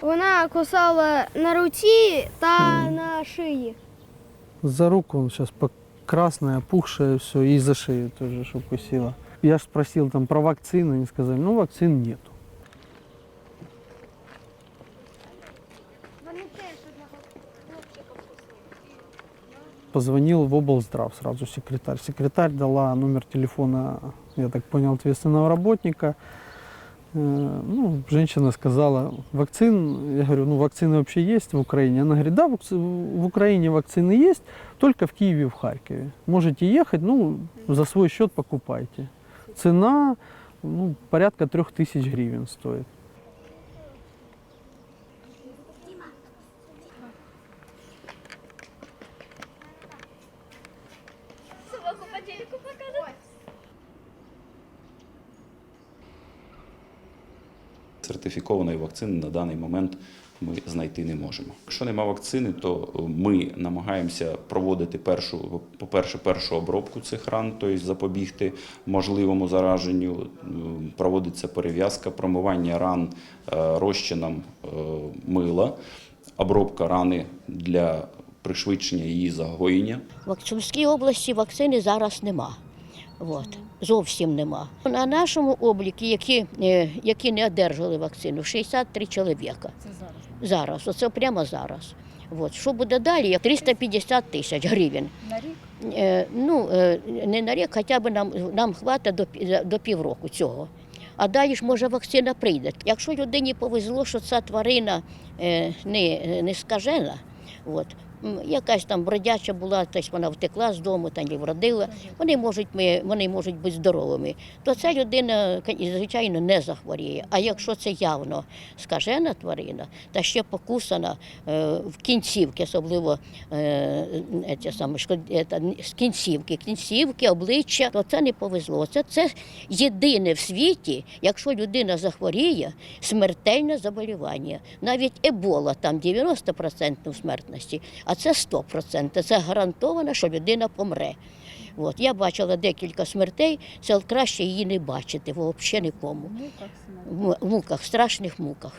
Вона кусала на руці та на шиї. За руку сейчас красное, опухшее все, и за шею тоже, что укусила. Я ж спросил там про вакцину, они сказали, ну вакцин нету. Вони теж одного хлопчика Позвонил в облздрав сразу секретарь. Секретарь дала номер телефона, я так понял, ответственного работника. Э, Ну, женщина сказала, вакцин, я говорю, ну вакцины вообще есть в Украине? Она говорит, да, вакци- в Украине вакцины есть, только в Киеве и в Харькове. Можете ехать, ну, за свой счет покупайте. Цена, ну, порядка трех тысяч гривен стоит. Сертифікованої вакцини на даний момент ми знайти не можемо. Якщо нема вакцини, то ми намагаємося проводити першу, по-перше, першу обробку цих ран, тобто запобігти можливому зараженню. Проводиться перев'язка, промивання ран е, розчином е, мила, обробка рани для пришвидшення її загоєння. В Сумській області вакцини зараз нема. От. Зовсім нема. На нашому обліку, які, е, які не одержали вакцину, 63 чоловіка. Це зараз? Зараз, оце прямо зараз. От. Що буде далі? 350 тисяч гривень. На рік? Е, ну, е, не на рік, хоча б нам, нам хватить до, до півроку цього. А далі ж може вакцина прийде. Якщо людині повезло, що ця тварина е, не, не скажена, от, якась там бродяча була, тобто вона втекла з дому та не вродила, вони можуть, ми, вони можуть бути здоровими, то ця людина, звичайно, не захворіє. А якщо це явно скажена тварина, та ще покусана е, в кінцівки, особливо це саме, з кінцівки, кінцівки, обличчя, то це не повезло. Це, це єдине в світі, якщо людина захворіє, смертельне заболівання. Навіть ебола там 90% смертності, а це 100%. Це гарантовано, що людина помре. От, я бачила декілька смертей, це краще її не бачити взагалі нікому. В муках, в муках, страшних муках.